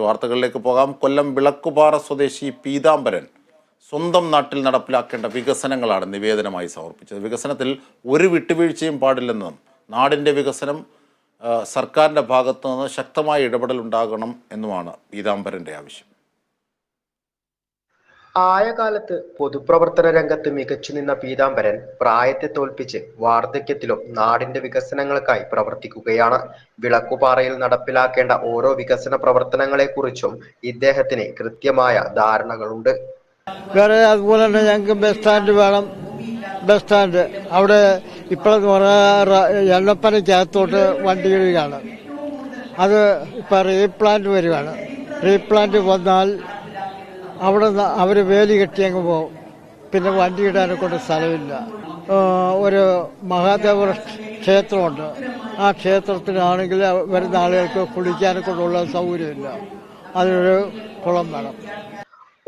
വാർത്തകളിലേക്ക് പോകാം. കൊല്ലം വിളക്കുപാറ സ്വദേശി പീതാംബരൻ സ്വന്തം നാട്ടിൽ നടപ്പിലാക്കേണ്ട വികസനങ്ങളാണ് നിവേദനമായി സമർപ്പിച്ചത്. വികസനത്തിൽ ഒരു വിട്ടുവീഴ്ചയും പാടില്ലെന്നും നാടിന്റെ വികസനം സർക്കാരിന്റെ ഭാഗത്തു നിന്ന് ശക്തമായ ഇടപെടൽ ഉണ്ടാകണം എന്നുമാണ് പീതാംബരന്റെ ആവശ്യം. ആയകാലത്ത് പൊതുപ്രവർത്തന രംഗത്ത് മികച്ചു നിന്ന പീതാംബരൻ പ്രായത്തെ തോൽപ്പിച്ച് വാർദ്ധക്യത്തിലും നാടിന്റെ വികസനങ്ങൾക്കായി പ്രവർത്തിക്കുകയാണ്. വിളക്കുപാറയിൽ നടപ്പിലാക്കേണ്ട ഓരോ വികസന പ്രവർത്തനങ്ങളെക്കുറിച്ചും ഇദ്ദേഹത്തിന് കൃത്യമായ ധാരണകളുണ്ട്. വേറെ അതുപോലെ തന്നെ ഞങ്ങൾക്ക് ബസ് സ്റ്റാൻഡ് വേണം. ബസ് സ്റ്റാൻഡ് അവിടെ ഇപ്പോഴെന്ന് പറഞ്ഞാൽ വണ്ടി ഇടുകയാണ് അത് ഇപ്പം റീപ്ലാന്റ് വരുവാണ്. റീപ്ലാന്റ് വന്നാൽ അവിടെ അവർ വേലി കെട്ടി അങ്ങ് പോകും. പിന്നെ വണ്ടി ഇടാനെ കൊണ്ട് സ്ഥലമില്ല. ഒരു മഹാദേവ ക്ഷേത്രമുണ്ട്. ആ ക്ഷേത്രത്തിനാണെങ്കിൽ വരുന്ന ആളുകൾക്ക് കുളിക്കാനെ കൊണ്ടുള്ള സൗകര്യമില്ല. അതിനൊരു കുളം വേണം.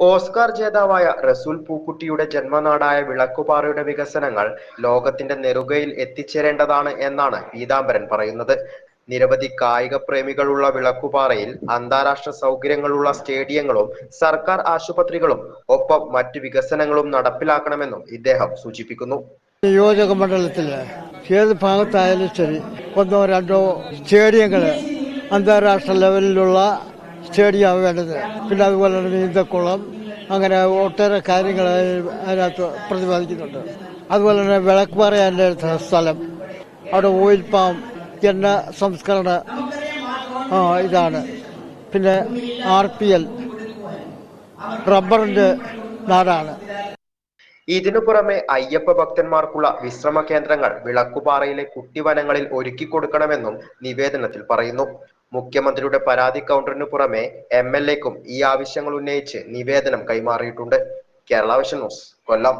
ഓസ്കാർ ജേതാവായ റസൂൽ പൂക്കുട്ടിയുടെ ജന്മനാടായ വിളക്കുപാറയുടെ വികസനങ്ങൾ ലോകത്തിന്റെ നെറുകയിൽ എത്തിച്ചേരേണ്ടതാണ് എന്നാണ് പീതാംബരൻ പറയുന്നത്. നിരവധി കായിക പ്രേമികളുള്ള വിളക്കുപാറയിൽ അന്താരാഷ്ട്ര സൗകര്യങ്ങളുള്ള സ്റ്റേഡിയങ്ങളും സർക്കാർ ആശുപത്രികളും ഒപ്പം മറ്റു വികസനങ്ങളും നടപ്പിലാക്കണമെന്നും ഇദ്ദേഹം സൂചിപ്പിക്കുന്നു. നിയോജക മണ്ഡലത്തിൽ ഏത് ഭാഗത്തായാലും ശരി ഒന്നോ രണ്ടോ സ്റ്റേഡിയങ്ങൾ അന്താരാഷ്ട്ര ലെവലിലുള്ള സ്റ്റേഡിയം വേണ്ടത്. പിന്നെ അതുപോലെ തന്നെ നീന്തക്കുളം അങ്ങനെ ഒട്ടേറെ കാര്യങ്ങൾ അതിനകത്ത് പ്രതിപാദിക്കുന്നുണ്ട്. അതുപോലെ തന്നെ വിളക്കുപാറ എന്റെ സ്ഥലം അവിടെ ഓയിൽ പാം എണ്ണ സംസ്കരണ ഇതാണ്. പിന്നെ ആർ പി എൽ റബ്ബറിന്റെ നാടാണ്. ഇതിനു പുറമെ അയ്യപ്പ ഭക്തന്മാർക്കുള്ള വിശ്രമ കേന്ദ്രങ്ങൾ വിളക്കുപാറയിലെ കുട്ടിവനങ്ങളിൽ ഒരുക്കി കൊടുക്കണമെന്നും നിവേദനത്തിൽ പറയുന്നു. മുഖ്യമന്ത്രിയുടെ പരാതി കൗണ്ടറിനു പുറമെ എം എൽ എക്കും ഈ ആവശ്യങ്ങൾ ഉന്നയിച്ച് നിവേദനം കൈമാറിയിട്ടുണ്ട്. Kerala vision news Kollam.